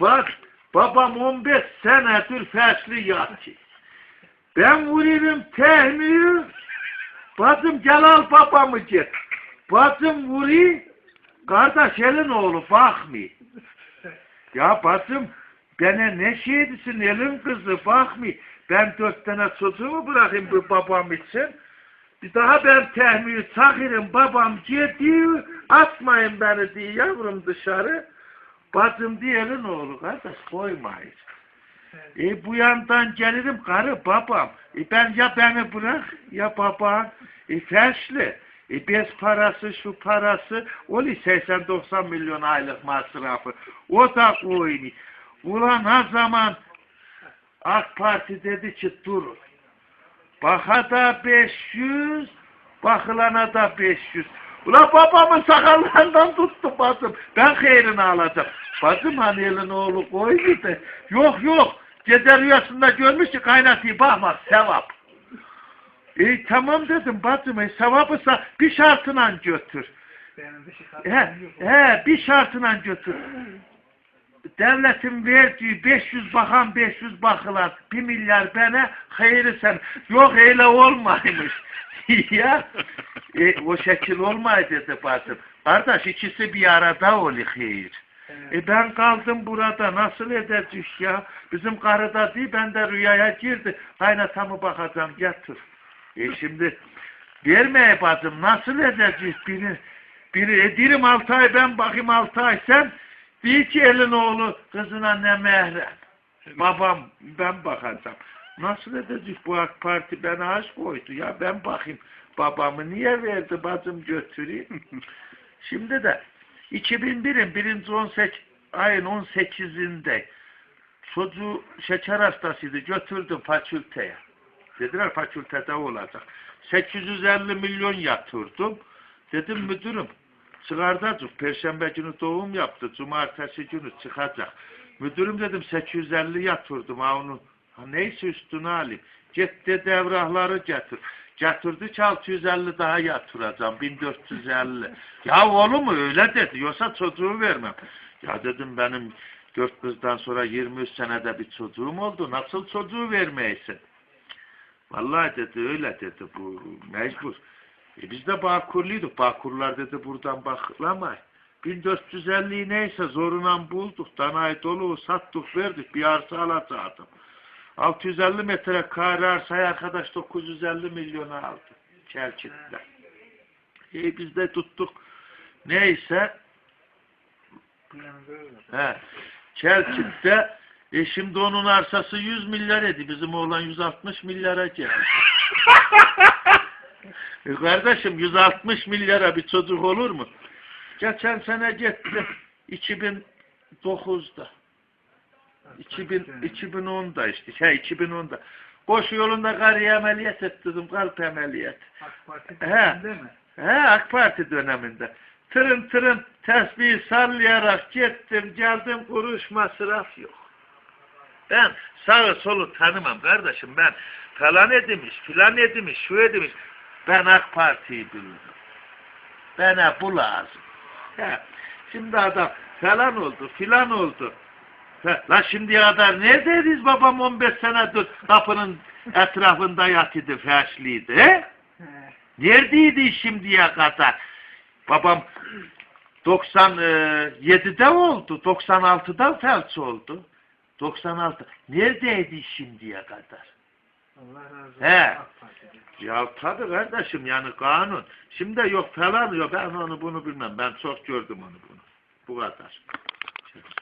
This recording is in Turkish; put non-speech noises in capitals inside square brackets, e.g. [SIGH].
Bak babam 15 senedir fesli yatıyor. Ben vururum tehmiyi. Bacım gel al babamı git. Bacım vuruyor. Kardeş elin oğlu bakmıyor. Ya bacım bana ne şeydisin elin kızı bakmıyor. Ben dört tane çocuğumu bırakayım bu babam için. Bir daha ben tehmiyi takırım babam gidiyor. Atmayın beni diye yavrum dışarı. Bacım diyenin oğlu kardeş koymayız. E bu yandan gelirim karı babam. E ben ya beni bırak ya baban. E feşli. E bez parası şu parası. O 80-90 milyon aylık masrafı. O da oyunu. Ulan ha zaman AK Parti dedi ki durun. Baka da 500, bakılana da 500. Ulan babamın sakallarından tuttu bacım. Ben hayrini alacağım. Bacım hani elin oğlu koydu da. Yok yok. Gece rüyasında görmüş ki kaynatıyı bakmaz. Sevap. E tamam dedim bacım. E, sevapısa bir şartına götür. He, he bir şartına götür. Devletin verdiği 500 bakan 500 bakılan 1 milyar bana hayırı sen. Yok öyle olmaymış. [LAUGHS] ya e, o şekil olmay dedi bacım. Kardeş ikisi bir arada oluyor hayır. E ben kaldım burada nasıl edeceğiz ya? Bizim karı da değil ben de rüyaya girdi. Kaynatamı bakacağım getir. E şimdi vermeye bacım nasıl edeceğiz biri? Biri e, dirim altı ay ben bakayım altı ay sen. Değil ki elin oğlu kızına ne mehrem. Babam ben bakacağım. Nasıl edeceğiz bu AK Parti bana aşk koydu ya ben bakayım. Babamı niye verdi bacım götüreyim. [LAUGHS] Şimdi de 2001'in birinci 18 ayın 18'inde çocuğu şeker hastasıydı götürdüm fakülteye. Dediler fakültede olacak. 850 milyon yatırdım. Dedim müdürüm çıkartacak. Perşembe günü doğum yaptı. Cumartesi günü çıkacak. Müdürüm dedim 850 yatırdım ha onu. Ha, neyse üstüne alayım. Git dedi evrahları getir. Getirdi ki 650 daha yatıracağım. 1450. ya oğlum öyle dedi. Yoksa çocuğu vermem. Ya dedim benim dört kızdan sonra 23 senede bir çocuğum oldu. Nasıl çocuğu vermeysin? Vallahi dedi öyle dedi bu mecbur. E biz de Bağkurluyduk. Bağkurlar dedi buradan baklamay. 1450 neyse zoruna bulduk. Danayı dolu sattık verdik. Bir arsa alacaktım. 650 metre kare arsayı arkadaş 950 milyona aldı. Çelçit'te. E biz de tuttuk. Neyse. He. Çelçit'te e şimdi onun arsası 100 milyar edi. Bizim oğlan 160 milyara geldi. [LAUGHS] e kardeşim 160 milyara bir çocuk olur mu? Geçen sene gittim 2009'da. 2000, 2010'da işte. Şey 2010'da. Koşu yolunda karıya ameliyat ettirdim. Kalp ameliyat. AK Parti değil mi? He AK Parti döneminde. Tırın tırın tesbihi sallayarak gittim geldim kuruş masraf yok. Ben sağı solu tanımam kardeşim ben falan edilmiş filan edilmiş şu edilmiş. Ben AK Parti'yi bilirim. Bana bu lazım. He. Şimdi adam falan oldu filan oldu. La şimdiye kadar neredeydiniz babam 15 senedir kapının etrafında yatıydı feşliydi. Neredeydi şimdiye kadar? Babam 97'de oldu, 96'da felç oldu. 96. Neredeydi şimdiye kadar? Allah razı olsun. He. Ya tabii kardeşim yani kanun. Şimdi yok falan yok ben onu bunu bilmem. Ben çok gördüm onu bunu. Bu kadar.